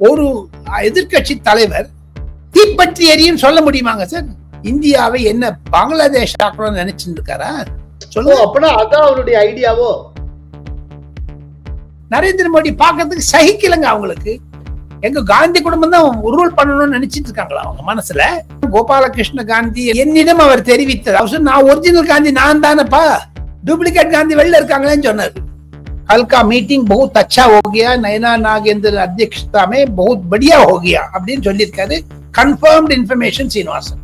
ஒரு எதிர்கட்சி தலைவர் தீப்பற்றி எரியும் சொல்ல முடியுமாங்க சார்? இந்தியாவை என்ன பங்களாதேஷ் ஆக்கணும்னு நினைச்சிட்டு இருக்காரா சொல்லுவோம் அப்படின்னா அதான் அவருடைய ஐடியாவோ? நரேந்திர மோடி பாக்குறதுக்கு சகிக்கலங்க அவங்களுக்கு. எங்க காந்தி குடும்பம் தான் உருவல் பண்ணணும்னு நினைச்சிட்டு இருக்காங்களா அவங்க மனசுல? கோபாலகிருஷ்ண காந்தி என்னிடம் அவர் தெரிவித்தார் அவர் நான் ஒரிஜினல் காந்தி நான் தானேப்பா. டூப்ளிகேட் காந்தி வெளில இருக்காங்களேன்னு சொன்னார். कल का मीटिंग बहुत अच्छा हो गया नैना नागेंद्र अध्यक्षता में बहुत बढ़िया हो गया அப்படின்னு சொல்லியிருக்காரு கன்ஃபர்ம்டு இன்ஃபர்மேஷன் சீனிவாசன்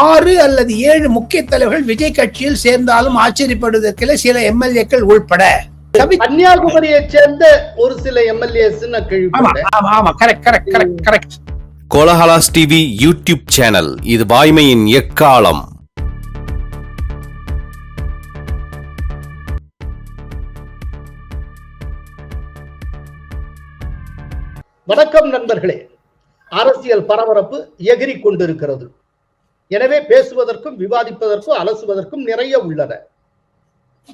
ஆறு அல்லது ஏழு முக்கிய தலைவர்கள் விஜய் கட்சியில் சேர்ந்தாலும் ஆச்சரியப்படுவதற்கில்லை சில எம்எல்ஏக்கள் உள்பட சவி- கன்னியாகுமரியை சேர்ந்த ஒரு சில எம்எல்ஏஸ் நான் ஆமா கேள்விப்பட்டேன் ஆமா ஆமா correct correct correct correct Kolahalas TV YouTube channel இது வாய்மையின் எக்காலம் வணக்கம் நண்பர்களே. அரசியல் பரபரப்பு எகிரி கொண்டிருக்கிறது. எனவே பேசுவதற்கும் விவாதிப்பதற்கும் அலசுவதற்கும் நிறைய உள்ளன.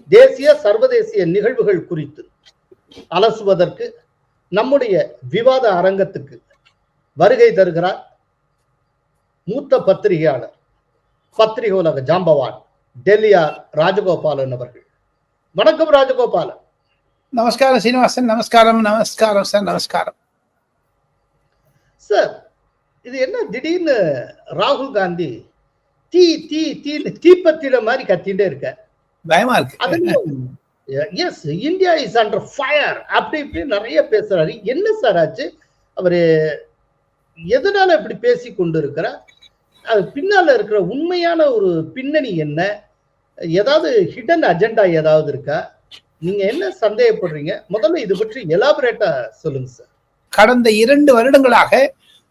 தேசிய சர்வதேசிய நிகழ்வுகள் குறித்து அலசுவதற்கு நம்முடைய விவாத அரங்கத்துக்கு வருகை தருகிறார் மூத்த பத்திரிகையாளர் பத்திரிகை உலக ஜாம்பவான் டெல்லியார் ராஜகோபாலன் அவர்கள். வணக்கம் ராஜகோபாலன். நமஸ்காரம் சீனிவாசன். நமஸ்காரம் நமஸ்காரம் சார். நமஸ்காரம். சார் இது என்ன திடீர்னு ராகுல் காந்தி தீ தீ தீன்னு தீப்பத்திட மாதிரி கத்திட்டே இருக்க பயமா இருக்கு. Yes India is under fire அப்படி இப்படி நிறைய பேசுறாரு. என்ன சார் ஆச்சு? அவரு எதனால இப்படி பேசி கொண்டு இருக்கிறார் அது பின்னால இருக்கிற உண்மையான ஒரு பின்னணி என்ன? ஏதாவது ஹிடன் அஜெண்டா ஏதாவது இருக்கா? நீங்க என்ன சந்தேகப்படுறீங்க? முதல்ல இது பற்றி எலாபரேட்டா சொல்லுங்க சார் கடந்த இரண்டு வருடங்களாக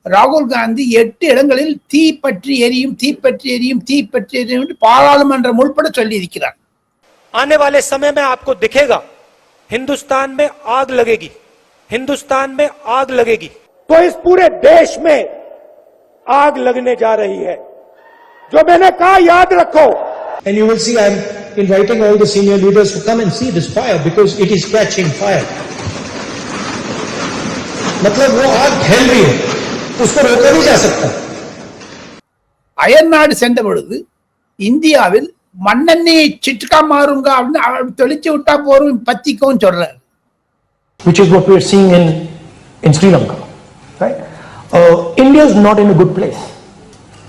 ராகுல் காந்தி எட்டு இடங்களில் தீ பற்றி எரியும் தீ பற்றி எரியும் தீ பற்றி எரியும் என்று பாராளுமன்றம் உள்பட சொல்லி இருக்கிறார் आने वाले समय में आपको दिखेगा हिंदुस्तान में आग लगेगी हिंदुस्तान में आग लगेगी तो इस पूरे देश में आग लगने जा रही है जो मैंने कहा याद रखो And you will see I'm inviting all the senior leaders to come and see this fire because it is catching fire. मतलब वो आग फैल रही है उसको रोका नहीं जा सकता அயர்நாடு சென்ற பொழுது இந்தியாவில் மண்ணெண்ணெயை சிட்டுக்கா மாறுங்க அப்படின்னு அவ- தெளிச்சு விட்டா போறோம் பத்திக்கும் சொல்றாரு which is what we are seeing in, in Sri Lanka. Right? Uh, India is not in a good place.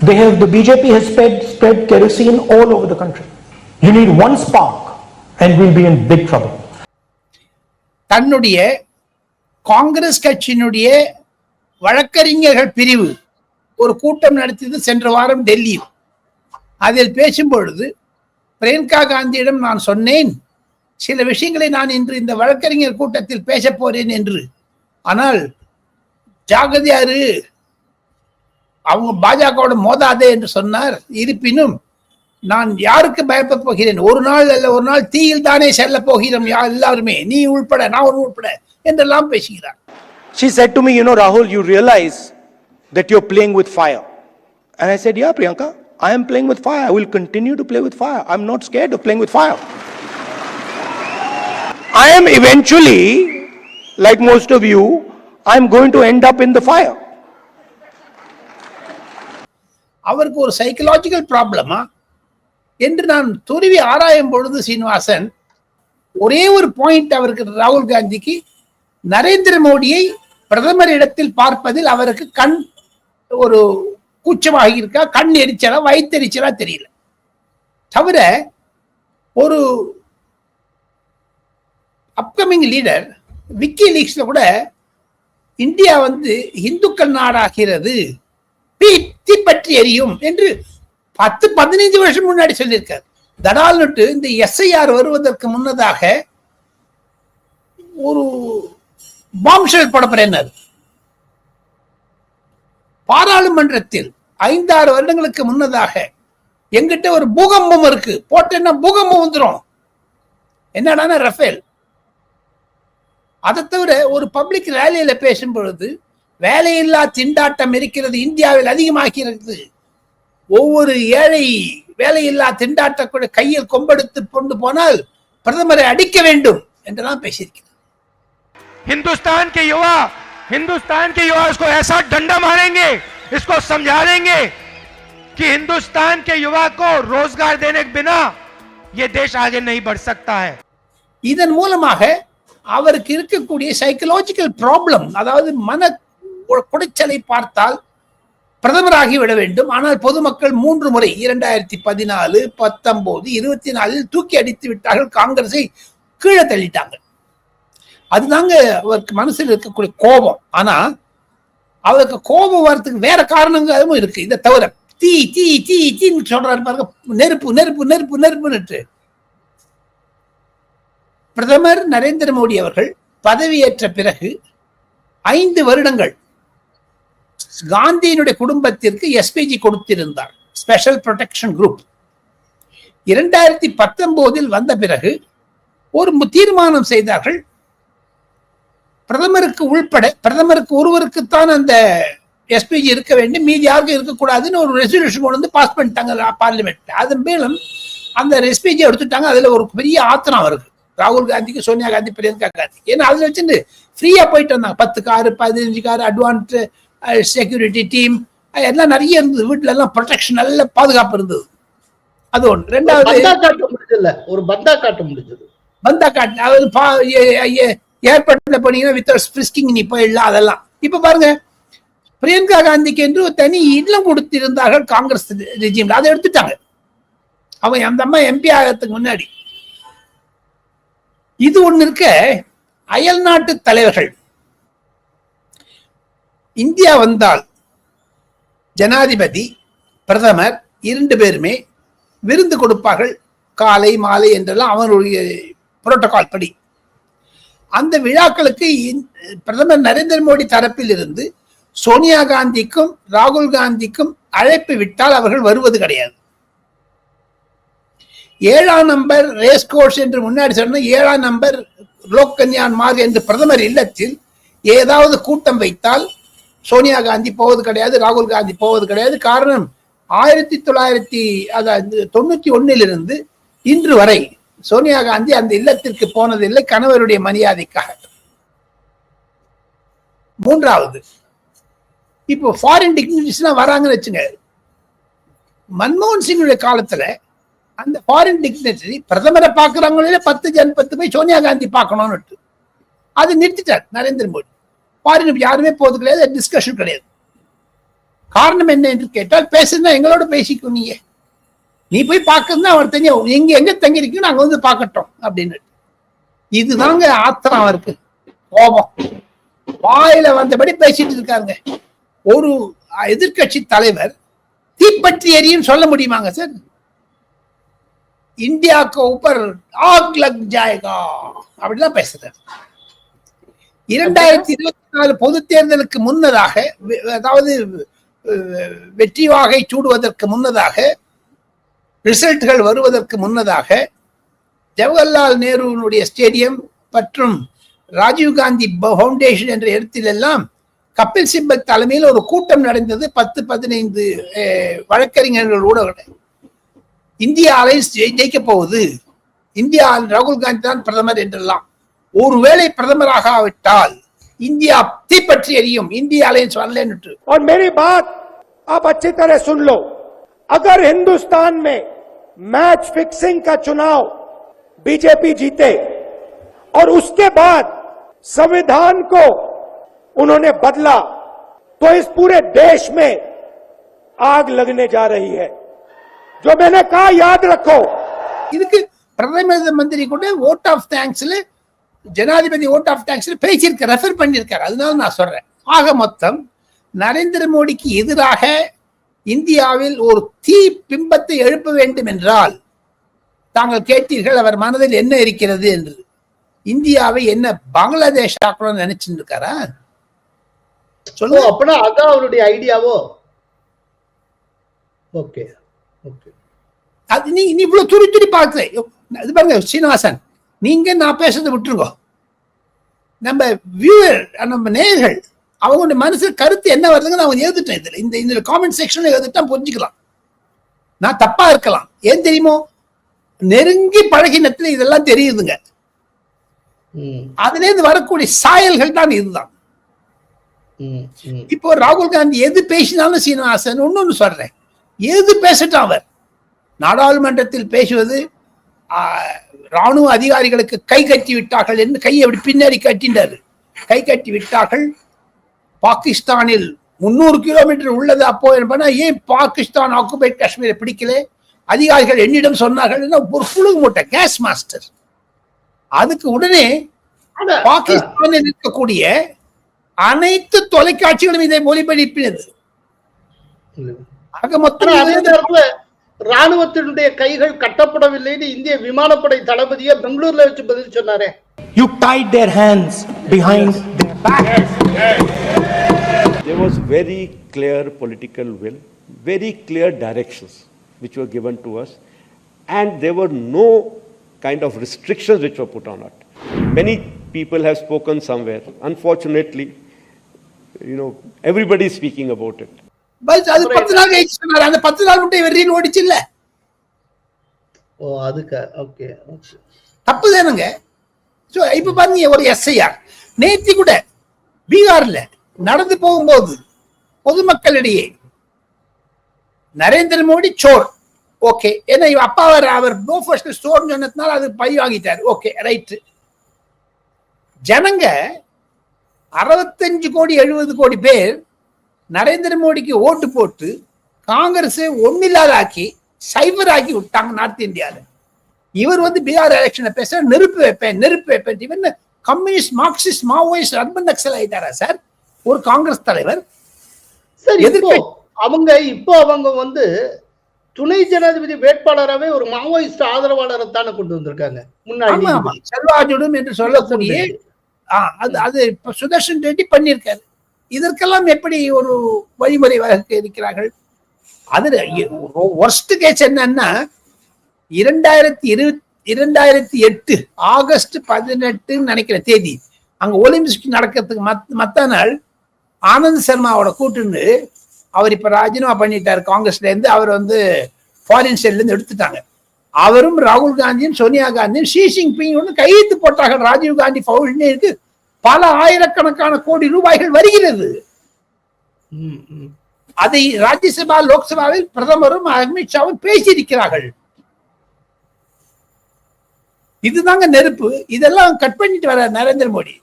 They have the BJP has spread, spread kerosene all over the country. You need one spark, and we'll be in big trouble. தன்னுடைய காங்கிரஸ் கட்சியினுடைய வழக்கறிஞர்கள் பிரிவு ஒரு கூட்டம் நடத்தியது சென்ற வாரம் டெல்லியில். அதில் பேசும் பொழுது பிரியங்கா காந்தியிடம் நான் சொன்னேன் சில விஷயங்களை நான் இன்று இந்த வழக்கறிஞர் கூட்டத்தில் பேசப் போறேன் என்று. ஆனால் ஜாகதியாரு அவங்க பாஜகவோட மோதாதே என்று சொன்னார். இருப்பினும் நான் யாருக்கு பயப்பட போகிறேன் ஒரு நாள் அல்ல ஒரு நாள் தீயில் தானே செல்ல போகிறோம் யா எல்லாருமே நீ உள்பட நான் ஒரு உள்பட என்றெல்லாம் பேசுகிறார் She said to me, You know, Rahul, you realize that you're playing with fire. And I said, Yeah, Priyanka, I am playing with fire. I will continue to play with fire. I'm not scared of playing with fire. I am eventually, like most of you, I'm going to end up in the fire. அவருக்கு ஒரு psychological ப்ராப்ளமா என்று நான் துருவி ஆராயும் பொழுது சீனிவாசன் ஒரே ஒரு பாயிண்ட் அவருக்கு ராகுல் காந்திக்கு நரேந்திர மோடியை பிரதமர் இடத்தில் பார்ப்பதில் அவருக்கு கண் ஒரு கூச்சமாக இருக்கா கண் எரிச்சலா வயிற்றெரிச்சலா தெரியல. தவிர ஒரு அப்கமிங் லீடர் விக்கி லீக்ஸ்ல கூட இந்தியா வந்து இந்துக்கள் நாடாகிறது தீ பற்றி எரியும் என்று பத்து பதினைஞ்சு வருஷம் முன்னாடி சொல்லியிருக்காரு. தடால்னுட்டு இந்த எஸ்ஐஆர் வருவதற்கு முன்னதாக ஒரு பாம்ஷெல் போடப்படுறாரு. பாராளுமன்றத்தில் ஐந்தாறு வருடங்களுக்கு முன்னதாக எங்கிட்ட ஒரு பூகம்பம் இருக்கு. போட்டேன்னா பூகம்பம் வந்துடும் என்னடான்னா ரஃபேல். அதை தவிர ஒரு பப்ளிக் ரேலியில பேசும் பொழுது வேலையில்லா திண்டாட்டம் இருக்கிறது இந்தியாவில் அதிகமாகிறது ஒவ்வொரு ஏழை வேலையில்லா திண்டாட்ட கூட கையில் கொம்பெடுத்து கொண்டு போனால் பிரதமரை அடிக்க வேண்டும் என்றெல்லாம் பேசியிருக்கிறார் हिंदुस्तान के युवा हिंदुस्तान के युवा इसको ऐसा डंडा मारेंगे इसको समझा देंगे कि हिंदुस्तान के युवा को रोजगार देने के बिना ये देश आगे नहीं बढ़ सकता है இதன் மூலமாக அவருக்கு இருக்கக்கூடிய சைக்கலாஜிக்கல் ப்ராப்ளம் அதாவது மன கு- குடைச்சலை பார்த்தால் பிரதமராகி விட வேண்டும். ஆனால் பொதுமக்கள் மூன்று முறை இரண்டாயிரத்தி பதினாலு பத்தொன்பது இருபத்தி நாலில் தூக்கி அடித்து விட்டார்கள். காங்கிரஸை கீழே தள்ளிட்டாங்க. அதுதாங்க அவருக்கு மனசில் இருக்கக்கூடிய கோபம். ஆனா அவருக்கு கோபம் வர்றதுக்கு வேற காரணங்களும் இருக்கு. இதை தவிர தீ தீ தீ தீன்னு சொல்றாரு பாருங்க. நெருப்பு நெருப்பு நெருப்பு நெருப்புன்னு பிரதமர் நரேந்திர மோடி அவர்கள் பதவியேற்ற பிறகு ஐந்து வருடங்கள் காந்தியினுடைய குடும்பத்திற்கு எஸ்பிஜி கொடுத்திருந்தார். ஸ்பெஷல் ப்ரொடெக்ஷன் குரூப் இரண்டாயிரத்தி பத்தொன்பதில் வந்த பிறகு ஒரு தீர்மானம் செய்தார்கள். பிரதமருக்கு உள்பட பிரதமருக்கு ஒருவருக்குத்தான் அந்த எஸ்பிஜி இருக்க வேண்டும் மீதி யாருக்கும் இருக்கக்கூடாதுன்னு ஒரு ரெசல்யூஷன் கொண்டு வந்து பாஸ் பண்ணிட்டாங்க பார்லிமெண்ட் அதன் மேலும் அந்த எஸ்பிஜி எடுத்துட்டாங்க அதுல ஒரு பெரிய ஆத்திரம் வருது ராகுல் காந்திக்கு சோனியா காந்தி பிரியங்கா காந்தி ஏன்னா அதுல வச்சுட்டு ஃப்ரீயா போயிட்டு வந்தாங்க. பத்து காரு பதினஞ்சு காரு அட்வான்ஸ் செக்யூரிட்டி டீம் எல்லாம் நிறைய இருந்தது. வீட்டுல எல்லாம் ப்ரொடெக்ஷன் நல்ல பாதுகாப்பு இருந்தது. அது ஒன்று ரெண்டாவது ஒரு பந்தா காட்ட முடிஞ்சது. பந்தா காட்டு அதாவது ஏர்போர்ட்ல போனீங்கன்னா வித் ஃபிரிஸ்கிங் நீ போயிடலாம் அதெல்லாம். இப்ப பாருங்க பிரியங்கா காந்திக்கு என்று தனி இல்லம் கொடுத்திருந்தார்கள் காங்கிரஸ் ரெஜிம்ல அதை எடுத்துட்டாங்க. அவன் அந்த அம்மா எம்பி ஆகிறதுக்கு முன்னாடி. இது ஒண்ணு இருக்க அயல் நாட்டு தலைவர்கள். இந்தியா வந்தால் ஜனாதிபதி பிரதமர் இரண்டு பேருமே விருந்து கொடுப்பார்கள். காலை மாலை என்றெல்லாம் அவருடைய புரோட்டோகால் படி. அந்த விழாக்களுக்கு பிரதமர் நரேந்திர மோடி தரப்பில் இருந்து சோனியா காந்திக்கும் ராகுல் காந்திக்கும் அழைப்பு விட்டால் அவர்கள் வருவது கிடையாது. ஏழாம் நம்பர் ரேஸ் கோர்ஸ் என்று முன்னாடி சொன்ன ஏழாம் நம்பர் லோக் கல்யாண் மார்க் என்று பிரதமர் இல்லத்தில் ஏதாவது கூட்டம் வைத்தால் சோனியா காந்தி போவது கிடையாது ராகுல் காந்தி போவது கிடையாது. காரணம் ஆயிரத்தி தொள்ளாயிரத்தி அதாவது தொண்ணூத்தி ஒன்னிலிருந்து இன்று வரை சோனியா காந்தி அந்த இல்லத்திற்கு போனதில்லை கணவருடைய மரியாதைக்காக. மூன்றாவது இப்போ ஃபாரின் டிக்னிட்டிஸ்லாம் வராங்கன்னு வச்சுங்க. மன்மோகன் சிங்குடைய காலத்துல அந்த ஃபாரின் டிக்னிட்டரி பிரதமரை பார்க்குறவங்களே பத்து ஜன் பத்து போய் சோனியா காந்தி பார்க்கணும்னு அது நிறுத்திட்டார் நரேந்திர மோடி. ஃபாரின் யாருமே போறது கிடையாது டிஸ்கஷன் கிடையாது. காரணம் என்ன என்று கேட்டால் பேசுனா எங்களோட பேசிக்கும் நீங்க நீ போய் பார்க்கணும்னா அவர் தெரியும் எங்க எங்க தங்கி இருக்கு நாங்க வந்து பார்க்கட்டும் அப்படின்னு இதுதாங்க ஆத்திரம் அவருக்கு கோபம். வாயில வந்தபடி பேசிட்டு இருக்காருங்க. ஒரு எதிர்க்கட்சி தலைவர் தீப்பற்றி எரியும் சொல்ல முடியுமாங்க சார் இந்தியா கோ ஊப்பர் ஆக் லக் ஜாயகா. அப்படிதான் பேசுறாரு. இரண்டாயிரத்தி இருபத்தி நாலு பொது தேர்தலுக்கு முன்னதாக வெ- அதாவது வெற்றி வாகை சூடுவதற்கு முன்னதாக ரிசல்ட்கள் வருவதற்கு முன்னதாக ஜவஹர்லால் நேருனுடைய ஸ்டேடியம் மற்றும் ராஜீவ்காந்தி பவுண்டேஷன் என்ற இடத்திலெல்லாம் கபில் சிப்பல் தலைமையில் ஒரு கூட்டம் நடந்தது. பத்து பதினைந்து வழக்கறிஞர்களோட இந்தியா அலைன்ஸ் ஜெயிக்க போகுது. இந்தியா ராகுல் காந்தி தான் பிரதமர் என்றெல்லாம். ஒருவேளை பிரதமராக ஆவிட்டால் இந்தியா தீப்பற்றி எரியும் இந்தியா அலைன்ஸ் வரலன்னு और मेरी बात आप अच्छी तरह सुन लो अगर हिंदुस्तान में मैच फिक्सिंग का चुनाव बीजेपी जीते और उसके बाद संविधान को उन्होंने बदला तो इस पूरे देश में आग लगने जा रही है जो मैंने कहा याद रखो இதுக்கு பிரதம மந்திரி கூட ஓட் ஆஃப் தேங்க்ஸ்ல ஜனாதிபதி ஓட் ஆஃப் தேங்க்ஸ்ல பேசியிருக்க ரெஃபர் பண்ணியிருக்காரு. அதனால நான் சொல்றேன். ஆக மொத்தம் நரேந்திர மோடிக்கு எதிராக இந்தியாவில் ஒரு தீ பிம்பத்தை எழுப்ப வேண்டும் என்றால் தாங்கள் கேட்டீர்கள் அவர் மனதில் என்ன இருக்கிறது என்று. இந்தியாவை என்ன பங்களாதேஷ் ஆக்கணும்னு நினைச்சிட்டு இருக்காரா ஓ சொல்லுங்க. அப்பனா அதான் அவருடைய ஐடியாவோ? Okay okay. அது நீ இவ்வளவு துடி துடி பார்க்குற இது பாருங்க சீனிவாசன். நீங்க நான் பேசுறதை விட்டுருங்க. நம்ம வியூவர் நம்ம நேயர்கள் அவங்க மனசு கருத்து என்ன வருதுங்க நான் எழுதிட்டேன் இதுல. இந்த இந்த காமெண்ட் செக்ஷன்ல எழுதிட்டா புரிஞ்சுக்கலாம். நான் தப்பா இருக்கலாம். ஏன் தெரியுமோ? நெருங்கி பழகினத்துல இதெல்லாம் தெரியுதுங்க. அதுல இருந்து வரக்கூடிய சாயல்கள் தான் இதுதான். இப்போ ராகுல் காந்தி எது பேசினாலும் சீனிவாசன் ஒன்னொன்னு சொல்றேன். எது பேசட்டும் அவர். நாடாளுமன்றத்தில் பேசுவது ராணுவ அதிகாரிகளுக்கு கை கட்டி விட்டார்கள் என்று கையை அப்படி பின்னாடி கட்டினாரு கை கட்டி விட்டார்கள். பாகிஸ்தானில் முன்னூறு கிலோமீட்டர் உள்ளது அப்போ என்ன ஏன் பாகிஸ்தான் ஆக்குபைட் காஷ்மீரை பிடிக்கல? அதிகாரிகள் என்னிடம் சொன்னார்கள் ஒரு புழுகு மூட்டை கேஸ் மாஸ்டர் அதுக்கு உடனே பாகிஸ்தானில் இருக்கக்கூடிய அனைத்து தொலைக்காட்சிகளும் இதை ஒளிபரப்பினது ஆக மொத்தம் ராணுவத்தினுடைய கைகள் கட்டப்படவில்லைன்னு இந்திய விமானப்படை தளபதியே பெங்களூர்ல வச்சு பதில் சொன்னாரே You tied their hands behind their back. There was very clear political will, very clear directions which were given to us, and there were no kind of restrictions which were put on it. Many people have spoken somewhere. Unfortunately, you know, everybody is speaking about it. அது பத்து நாள் கழிச்சு சொன்னாரு. அந்த பத்து நாள் மட்டும் வெறின்னு ஓடிச்சு இல்ல ஓ அதுக்கு? ஓகே. தப்பு தானுங்க. சோ இப்ப பாருங்க ஒரு எஸ்ஐஆர் நேத்தி கூட பீகார்ல நடந்து போகும்போது பொதுமக்களிடையே நரேந்திர மோடி சோர். ஓகே. ஏன்னா அப்பா அவர் அவர் நோ ஃபர்ஸ்ட் சோர்னு சொன்னதுனால அது பை வாங்கிட்டாரு. Okay right. ஜனங்க அறுபத்தஞ்சு கோடி எழுபது கோடி பேர் நரேந்திர மோடிக்கு ஓட்டு போட்டு காங்கிரஸை ஒன்னில்லாதாக்கி சைபர் ஆக்கி விட்டாங்க நார்த் இந்தியால. இவர் வந்து பீகார் எலெக்ஷனை பேச நெருப்பு வைப்பேன் நெருப்பு வைப்பேன். இவன் communist Marxist Maoist urban Naxal ஆயிட்டாரா sir? ஒரு காங்கிரஸ் தலைவர். சரி எதிர்க்கட்சி- அவங்க இப்போ அவங்க வந்து துணை ஜனாதிபதி வேட்பாளராகவே ஒரு மாவோயிஸ்ட் ஆதரவாளரை தானே கொண்டு வந்திருக்காங்க. முன்னாடி செல்வாஜுடும் என்று சொல்லக்கூடிய அது அது இப்ப சுதர்ஷன் ரெட்டி பண்ணியிருக்காரு. இதற்கெல்லாம் எப்படி ஒரு வழிமுறை வகுக்க இருக்கிறார்கள்? அது ஒர்ஸ்ட் கேஸ் என்னன்னா இரண்டாயிரத்தி இருபத்தி இரண்டாயிரத்தி எட்டு ஆகஸ்ட் பதினெட்டுன்னு நினைக்கிற தேதி அங்க ஒலிம்பிக்ஸ் நடக்கிறதுக்கு மத் மத்த நாள் ஆனந்த் சர்மாவோட கூட்டுன்னு அவர் இப்ப ராஜினாமா பண்ணிட்டாரு காங்கிரஸ்ல இருந்து அவர் வந்து ஃபாரின் சைட்ல இருந்து எடுத்துட்டாங்க. அவரும் ராகுல் காந்தியும் சோனியா காந்தியும் ஷி ஜின்பிங் ஒன்று கையெழுத்து போட்டார்கள். ராஜீவ் காந்தி ஃபவுண்டேஷனுக்கு பல ஆயிரக்கணக்கான கோடி ரூபாய்கள் வருகிறது. அதை ராஜ்யசபா லோக்சபாவில் பிரதமரும் அமித்ஷாவும் பேசியிருக்கிறார்கள். இதுதாங்க நெருப்பு. இதெல்லாம் கட் பண்ணிட்டு வர நரேந்திர மோடி.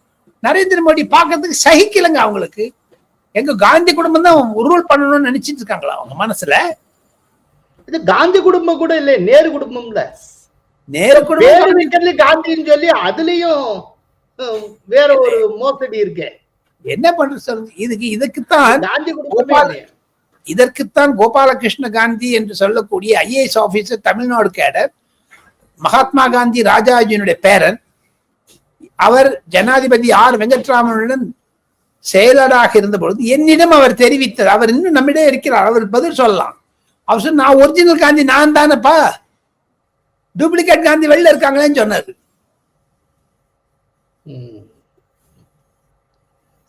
நரேந்திர மோடி பார்க்கிறதுக்கு சகிக்கலைங்க அவங்களுக்கு. எங்க காந்தி குடும்பம் தான் ரூல் பண்ணணும்னு நினைச்சிட்டு இருக்காங்களா அவங்க மனசுல? இது காந்தி குடும்பம் கூட இல்ல நேரு குடும்பம்ல. நேரு குடும்பம் காந்தின்னு சொல்லி அதுலயும் வேற ஒரு மோசடி இருக்கே. என்ன பண்றது சொல்லுங்க இதுக்கு இதுக்குத்தான். இதற்குத்தான் கோபாலகிருஷ்ண காந்தி என்று சொல்லக்கூடிய IAS officer Tamil Nadu cadre Mahatma Gandhi ராஜாஜியினுடைய பேரன் அவர் ஜனாதிபதி ஆர் வெங்கட்ராமனுடன் செயலராக இருந்த பொழுது என்னிடம் அவர் தெரிவித்தார். அவர் இன்னும் நம்மிடம் இருக்கிறார். அவர் பதில் சொல்லலாம். அவர் சொன்ன நான் ஒரிஜினல் காந்தி நான் தானேப்பா. டூப்ளிகேட் காந்தி வெளில இருக்காங்களேன்னு சொன்னார்.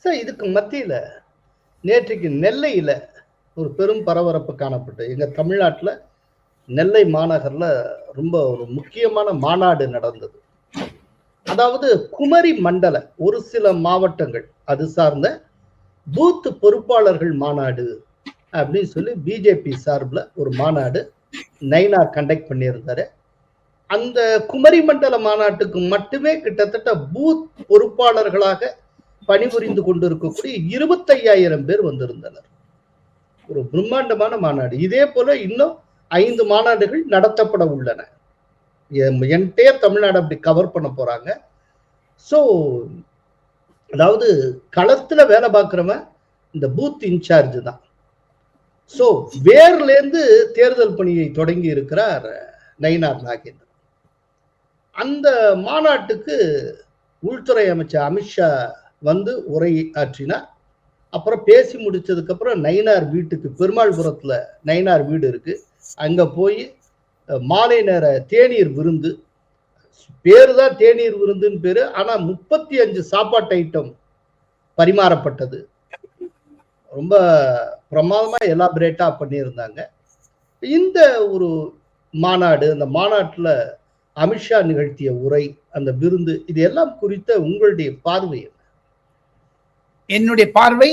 சார் இதுக்கு மத்தியில் நேற்றைக்கு நெல்லையில் ஒரு பெரும் பரபரப்பு காணப்பட்டு எங்கள் தமிழ்நாட்டில் நெல்லை மாநகரில் ரொம்ப ஒரு முக்கியமான மாநாடு நடந்தது. அதாவது குமரி மண்டல ஒரு சில மாவட்டங்கள் அது சார்ந்த பூத்து பொறுப்பாளர்கள் மாநாடு அப்படின்னு சொல்லி பிஜேபி சார்பில் ஒரு மாநாடு நைனா கண்டக்ட் பண்ணியிருந்தாரு. அந்த குமரி மண்டல மாநாட்டுக்கு மட்டுமே கிட்டத்தட்ட பூத் பொறுப்பாளர்களாக பணிபுரிந்து கொண்டிருக்கக்கூடிய இருபத்தையாயிரம் பேர் வந்திருந்தனர். ஒரு பிரம்மாண்டமான மாநாடு. இதே போல இன்னும் ஐந்து மாநாடுகள் நடத்தப்பட உள்ளன. என்டே தமிழ்நாடு அப்படி கவர் பண்ண போறாங்க. ஸோ அதாவது களத்துல வேலை பார்க்குறவன் இந்த பூத் இன்சார்ஜ் தான். ஸோ வேர்லேருந்து தேர்தல் பணியை தொடங்கி இருக்கிறார் நயினார் நாகேந்திரன். அந்த மாநாட்டுக்கு உள்துறை அமைச்சர் அமித்ஷா வந்து உரையாற்றினார். அப்புறம் பேசி முடித்ததுக்கப்புறம் நயினார் வீட்டுக்கு பெருமாள்புரத்தில் நயினார் வீடு இருக்குது அங்கே போய் மாலை நேர தேநீர் விருந்து. பேர் தான் தேநீர் விருந்துன்னு பேர். ஆனால் முப்பத்தி அஞ்சு சாப்பாட்டு ஐட்டம் பரிமாறப்பட்டது. ரொம்ப பிரமாதமாக எலாபரேட்டாக பண்ணியிருந்தாங்க. இந்த ஒரு மாநாடு அந்த மாநாட்டில் அமித்ஷா நிகழ்த்திய உரை அந்த விருந்து இது எல்லாம் குறித்த உங்களுடைய பார்வை என்னுடைய பார்வை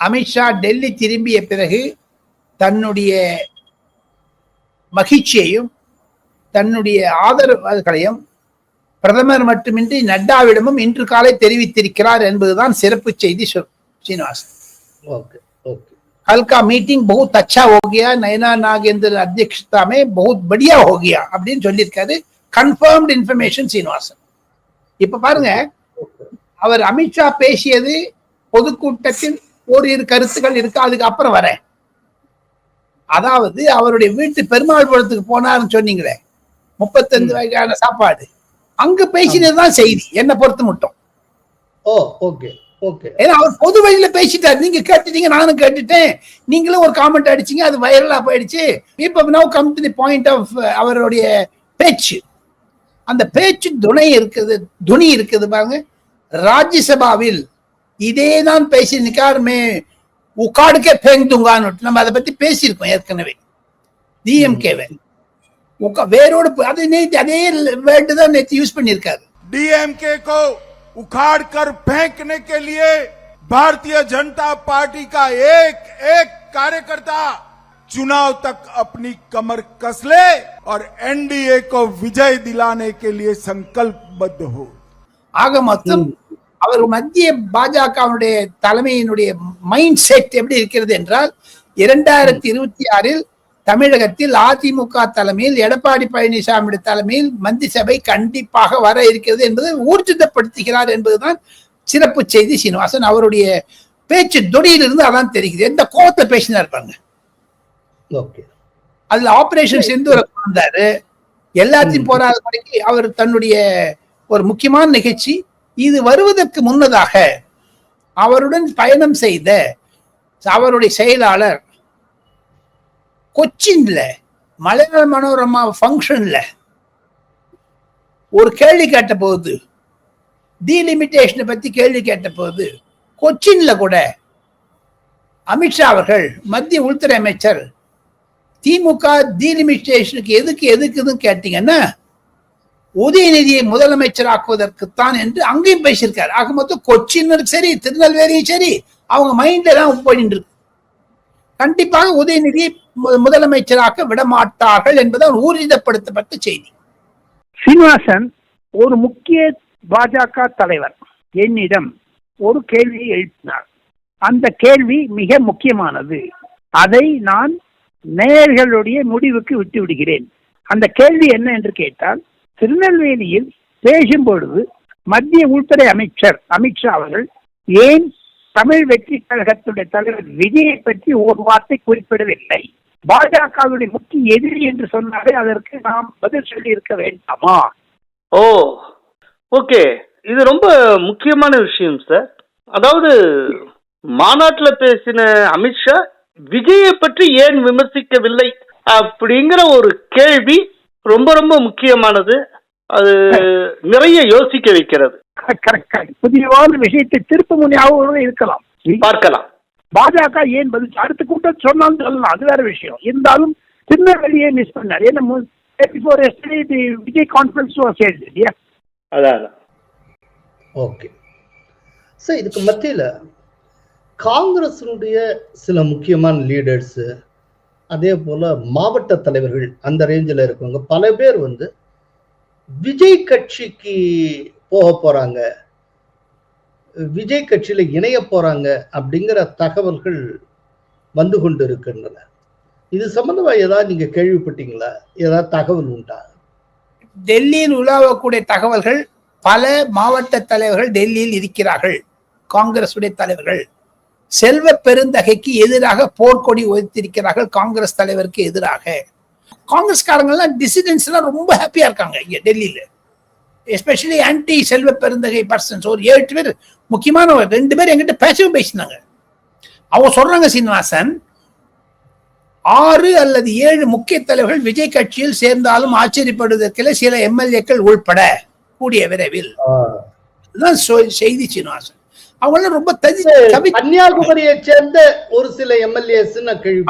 அமித்ஷா டெல்லி திரும்பிய பிறகு தன்னுடைய மகிழ்ச்சியையும் தன்னுடைய ஆதரவுகளையும் பிரதமர் மட்டுமின்றி நட்டாவிடமும் இன்று காலை தெரிவித்திருக்கிறார் என்பதுதான் சிறப்பு செய்தி சு- சீனிவாசன் ओके ओके कल का मीटिंग बहुत अच्छा हो गया नयना नागेंद्र अध्यक्षता में बहुत बढ़िया हो गया அப்படின்னு சொல்லியிருக்காரு கன்ஃபர்ம்டு இன்ஃபர்மேஷன் சீனிவாசன் இப்ப பாருங்க அவர் அமித்ஷா பேசியது பொதுக்கூட்டத்தில் ஓரிரு கருத்துக்கள் இருக்கு. அதுக்கு அப்புறம் வரேன். அதாவது அவருடைய வீட்டு பெருமாள் புறத்துக்கு போனார்னு சொன்னீங்களே. முப்பத்தஞ்சு வகையான சாப்பாடு. அங்க பேசினதுதான் செய்தி. என்னை பொறுத்து மட்டும். Oh okay okay. ஏன்னா அவர் பொது வழியில பேசிட்டாரு. நீங்க கேட்டுட்டீங்க நானும் கேட்டுட்டேன். நீங்களும் ஒரு காமெண்ட் அடிச்சீங்க அது வைரலா போயிடுச்சு. இப்போ now come to the point of அவருடைய பேச்சு. அந்த பேச்சு துணை இருக்குது துணி இருக்குது பாருங்க. ராஜ்யசபாவில் இதே தான் பேசி நிக்கார் மே உக்காடுக்கே பேங் துங்கான்னு நம்ம அதை பத்தி பேசியிருக்கோம் ஏற்கனவே டிஎம்கேவை வேரோடு போ- அது நேத்து அதே வேர்டு தான் நேற்று யூஸ் பண்ணியிருக்காரு डीएमके को उखाड़ कर फेंकने के लिए भारतीय जनता पार्टी का एक एक कार्यकर्ता चुनाव तक अपनी कमर कस ले और एनडीए को विजय दिलाने के लिए संकल्पबद्ध हो ஆக மொத்தம் அவர் மத்திய பாஜகவினுடைய தலைமையினுடைய மைண்ட் செட் எப்படி இருக்கிறது என்றால் இரண்டாயிரத்தி இருபத்தி ஆறில் தமிழகத்தில் அதிமுக தலைமையில் எடப்பாடி பழனிசாமி தலைமையில் மந்திரி சபை கண்டிப்பாக வர இருக்கிறது என்பதை ஊர்ஜிதப்படுத்துகிறார் என்பதுதான் சிறப்பு செய்தி சீனிவாசன். அவருடைய பேச்சு தொடியிலிருந்து அதான் தெரிகிறது. எந்த கோபத்தை பேசினார் பாருங்க. அதுல ஆபரேஷன் செந்தூர வந்தாரு எல்லாத்தையும் போராத வரைக்கும் அவர் தன்னுடைய ஒரு முக்கியமான நிகழ்ச்சி இது வருவதற்கு முன்னதாக அவருடன் பயணம் செய்த அவருடைய செயலாளர் கொச்சின்ல மலையாள மனோரமா ஃபங்க்ஷன்ல ஒரு கேள்வி கேட்ட போது டீலிமிட்டேஷனை பத்தி கேள்வி கேட்ட போது கொச்சின்ல கூட அமித்ஷா அவர்கள் மத்திய உள்துறை அமைச்சர் திமுக டீலிமிட்டேஷனுக்கு எதுக்கு எதுக்குதுன்னு கேட்டீங்கன்னா உதயநிதியை முதலமைச்சராக்குவதற்குத்தான் என்று அங்கேயும் பேசியிருக்கார். ஆக மொத்தம் கொச்சினரும் சரி திருநெல்வேலியும் சரி அவங்க மைண்ட்ல தான் போயிட்டு இருக்கு கண்டிப்பாக உதயநிதியை மு- முதலமைச்சராக்க விட மாட்டார்கள் ஊர்ஜிதப்படுத்தப்பட்ட செய்தி. சீனிவாசன் ஒரு முக்கிய பாஜக தலைவர். என்னிடம் ஒரு கேள்வியை எழுப்பினார். அந்த கேள்வி மிக முக்கியமானது. அதை நான் நேயர்களுடைய முடிவுக்கு விட்டு விடுகிறேன் அந்த கேள்வி என்ன என்று கேட்டால் திருநெல்வேலியில் பேசும் பொழுது மத்திய உள்துறை அமைச்சர் அமித்ஷா அவர்கள் ஏன் தமிழ் வெற்றி கழகத்துடைய தலைவர் விஜயை பற்றி ஒரு வார்த்தை குறிப்பிடவில்லை? பாஜகவுடைய முக்கிய எதிரி என்று சொன்னாலே அதற்கு நாம் பதில் சொல்லி இருக்க வேண்டாமா? Oh okay. இது ரொம்ப முக்கியமான விஷயம் சார். அதாவது மாநாட்டில் பேசின அமித்ஷா விஜயை பற்றி ஏன் விமர்சிக்கவில்லை? அப்படிங்கிற ஒரு கேள்வி ரொம்ப ரொம்ப முக்கியமானது. அது நிறைய யோசிக்க வைக்கிறது. புதியவான விஷயத்தை திருப்பு முனையாகவும் இருக்கலாம். பார்க்கலாம். பாஜக ஏன் பதில்? அடுத்த கூட்டம் சொன்னாலும் சொல்லலாம். அது வேற விஷயம். இருந்தாலும் திருநெல்வேலியை மிஸ் பண்ணார். ஏன்னா பிஃபோர் விஜய் கான்ஃபரன்ஸ் வாஸ் இல்லையா? அதான் அதான். ஓகே சார் இதுக்கு மத்தியில காங்கிரஸினுடைய சில முக்கியமான லீடர்ஸ் அதே போல மாவட்ட தலைவர்கள் அந்த ரேஞ்சில் இருக்கவங்க பல பேர் வந்து விஜய் கட்சிக்கு போக போறாங்க. விஜய் கட்சியில இணைய போறாங்க அப்படிங்கிற தகவல்கள் வந்து கொண்டு இருக்கின்றன இது சம்பந்தமா ஏதாவது நீங்க கேள்விப்பட்டீங்களா? ஏதாவது தகவல் உண்டா? டெல்லியில் உலாவக்கூடிய தகவல்கள் பல மாவட்ட தலைவர்கள் டெல்லியில் இருக்கிறார்கள். காங்கிரஸ் உடைய தலைவர்கள். செல்வ பெருந்தகைக்கு எதிராக போர்க்கொடி உயர்த்திருக்கிறார்கள் காங்கிரஸ் தலைவருக்கு எதிராக. காங்கிரஸ்காரங்க எல்லாம் டிசிடென்ட்ஸ் எல்லாம் ரொம்ப ஹாப்பியா இருக்காங்க இங்க டெல்லியில. Especially anti Selva Perunthagai persons ஒரு ஏழு பேர் முக்கியமான ரெண்டு பேர் எங்கிட்ட பேசவும் பேசினாங்க. அவங்க சொல்றாங்க சீனிவாசன் ஆறு அல்லது ஏழு முக்கிய தலைவர்கள் விஜய் கட்சியில் சேர்ந்தாலும் ஆச்சரியப்படுவதற்கில்லை சில எம்எல்ஏக்கள் உள்பட. கூடிய விரைவில். செய்தி சீனிவாசன். அவங்க ரொம்ப கன்னியாகுமரியை சேர்ந்த ஒரு சில எம்எல்ஏஸ்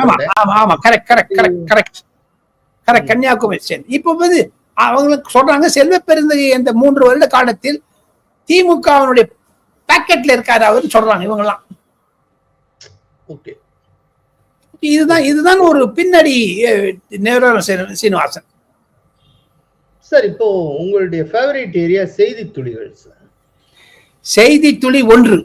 ஆமா ஆமா correct correct correct correct correct Kanyakumari சேர்ந்து இப்போ வந்து அவங்களுக்கு சொல்றாங்க செல்வ பெருந்தகை இந்த மூன்று வருட காலத்தில் திமுகவினுடைய பாக்கெட்ல இருக்காரு அவர்னு சொல்றாங்க இவங்கெல்லாம். ஓகே. இதுதான் இதுதான் ஒரு பின்னணி அஹ், நேரம் சீன- சீனிவாசன். சார் இப்போ உங்களுடைய ஃபேவரட் ஏரியா செய்தி துளிகள் சார். செய்தி துளி ஒன்று.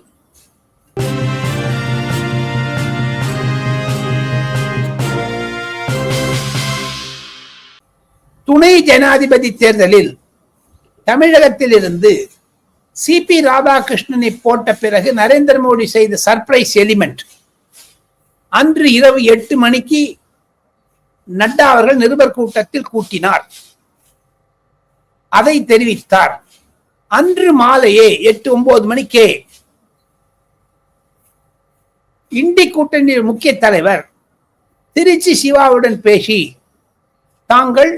துணை ஜனாதிபதி தேர்தலில் தமிழகத்தில் இருந்து சி பி ராதாகிருஷ்ணனை போட்ட பிறகு நரேந்திர மோடி செய்த சர்ப்ரைஸ் எலிமெண்ட். அன்று இரவு எட்டு மணிக்கு நட்டா அவர்கள் நிருபர் கூட்டத்தில் கூட்டினார். அதை தெரிவித்தார். அன்று மாலையே எட்டு ஒன்பது மணிக்கே இண்டி கூட்டணி முக்கிய தலைவர் திருச்சி சிவாவுடன் பேசி தாங்கள்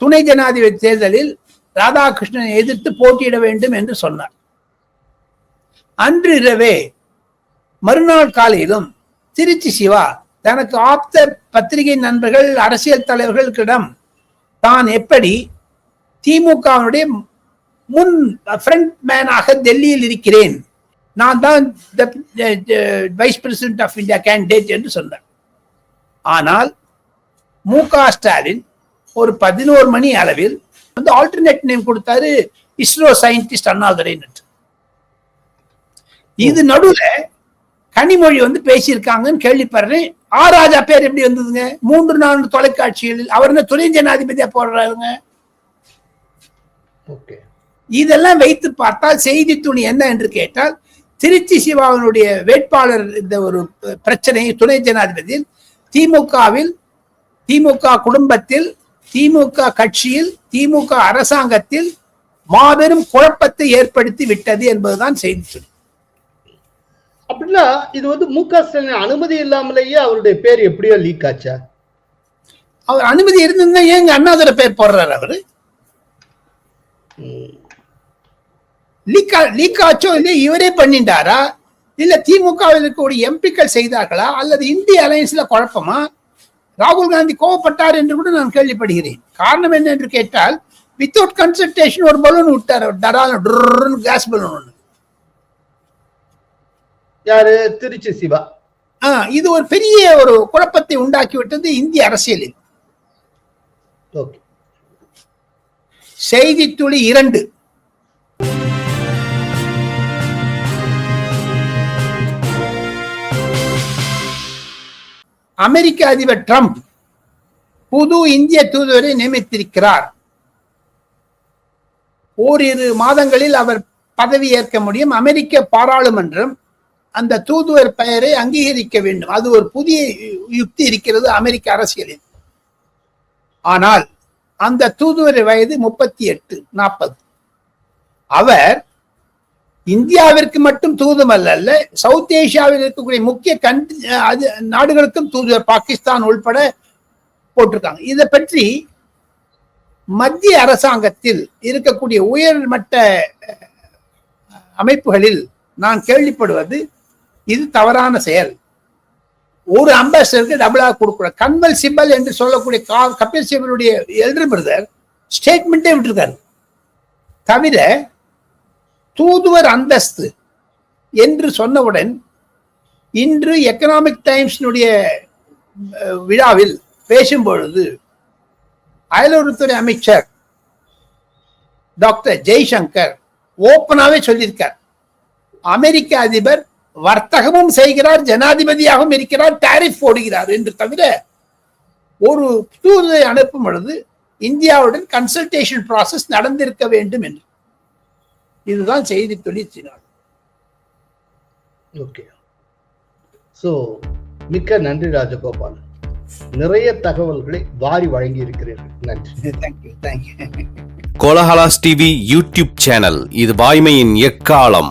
துணை ஜனாதிபதி தேர்தலில் ராதாகிருஷ்ணனை எதிர்த்து போட்டியிட வேண்டும் என்று சொன்னார். அன்று இரவே மறுநாள் காலையிலும் திருச்சி சிவா தனக்கு ஆப்த பத்திரிகை நண்பர்கள் அரசியல் தலைவர்களிடம் தான் எப்படி திமுகவினுடைய முன் ஃப்ரண்ட் மேனாக டெல்லியில் இருக்கிறேன். நான் தான் vice president of India candidate என்று சொன்னார் ஆனால் மு க ஸ்டாலின் ஒரு பதினோரு மணி அளவில் வந்து ஆல்டர்னேட் நேம் கொடுத்தாரு இஸ்ரோ சயின்டிஸ்ட் அண்ணாதுரைன்னு இது நடுவுல கனிமொழி வந்து பேசியிருக்காங்கன்னு கேள்விப்படுறேன். ஆ ராஜா பேர் எப்படி வந்ததுங்க? மூன்று நான்கு தொலைக்காட்சிகளில் அவர் என்ன துணை ஜனாதிபதியா போடுறாருங்க ஓகே. இதெல்லாம் வைத்து பார்த்தால் செய்தி துணி என்ன என்று கேட்டால் திருச்சி சிவாவினுடைய வேட்பாளர் இந்த ஒரு பிரச்சனை துணை ஜனாதிபதியில் திமுகவில் திமுக குடும்பத்தில் திமுக கட்சியில் திமுக அரசாங்கத்தில் மாபெரும் குழப்பத்தை ஏற்படுத்தி விட்டது என்பதுதான் செய்தி துணி. அப்படின்னா இது வந்து மு க ஸ்டாலின் அனுமதி இல்லாமலேயே அவருடைய பேர் எப்படியோ லீக் ஆச்சா? அவர் அனுமதி இருந்திருந்தா ஏங்க அண்ணாதுரை பேர் போடுறாரு அவரு. லீக் லீக் ஆச்சோ இல்லையா இவரே பண்ணிட்டாரா இல்ல திமுகவில் இருக்கக்கூடிய எம்பிக்கள் செய்தார்களா? அல்லது இந்திய அலையன்ஸ்ல குழப்பமா? ராகுல் காந்தி கோவப்பட்டார் என்று கூட நான் கேள்விப்படுகிறேன். காரணம் என்ன என்று கேட்டால் வித்தவுட் கன்சல்டேஷன் ஒரு பலூன் விட்டார் டடால் கேஸ் பலூன் ஒன்று யாரு? திருச்சி சிவா. ஆ, இது ஒரு பெரிய ஒரு குழப்பத்தை உண்டாக்கி விட்டது இந்திய அரசியலில். செய்தி துளி இரண்டு. அமெரிக்க அதிபர் ட்ரம்ப் புது இந்திய தூதுவரை நியமித்திருக்கிறார். ஓரிரு மாதங்களில் அவர் பதவி ஏற்க முடியும். அமெரிக்க பாராளுமன்றம் அந்த தூதுவர் பெயரை அங்கீகரிக்க வேண்டும். அது ஒரு புதிய யுக்தி இருக்கிறது அமெரிக்க அரசியலில். ஆனால் அந்த தூதுவர் வயது முப்பத்தி எட்டு நாற்பது. அவர் இந்தியாவிற்கு மட்டும் தூதும் அல்ல சவுத் ஏசியாவில் இருக்கக்கூடிய முக்கிய கண் அது நாடுகளுக்கும் தூதுவர் பாகிஸ்தான் உள்பட போட்டிருக்காங்க. இதை பற்றி மத்திய அரசாங்கத்தில் இருக்கக்கூடிய உயர்மட்ட அமைப்புகளில் நான் கேள்விப்படுவது இது தவறான செயல். ஒரு அம்பாசிடருக்கு டபுளாக கொடுக்கூடாது கன்வல் சிம்பல் என்று சொல்லக்கூடிய கபில் சிபலுடைய எல்டர் பிரதர் ஸ்டேட்மெண்ட்டே விட்டுருக்காரு. தவிர தூதுவர் அந்தஸ்து என்று சொன்னவுடன் இன்று எக்கனாமிக் டைம்ஸினுடைய விழாவில் பேசும்பொழுது அயலுறவுத்துறை அமைச்சர் டாக்டர் ஜெய்சங்கர் ஓப்பனாகவே சொல்லியிருக்கார். அமெரிக்க அதிபர் வர்த்தகமும் செய்கிறார் ஜனாதிபதியாகவும் இருக்கிறார் டாரிஃப் போடுகிறார் என்று தவிர ஒரு தூதை அனுப்பும் பொழுது இந்தியாவுடன் கன்சல்டேஷன் ப்ராசஸ் நடந்திருக்க வேண்டும் என்று. இதுதான் செய்தி தொழிற்சினார் ஓகே ஸோ மிக்க நன்றி ராஜகோபால். நிறைய தகவல்களை வாரி வழங்கி இருக்கிறீர்கள். நன்றி. Thank you thank you Kolahalas TV YouTube channel இது வாய்மையின் எக்காலம்.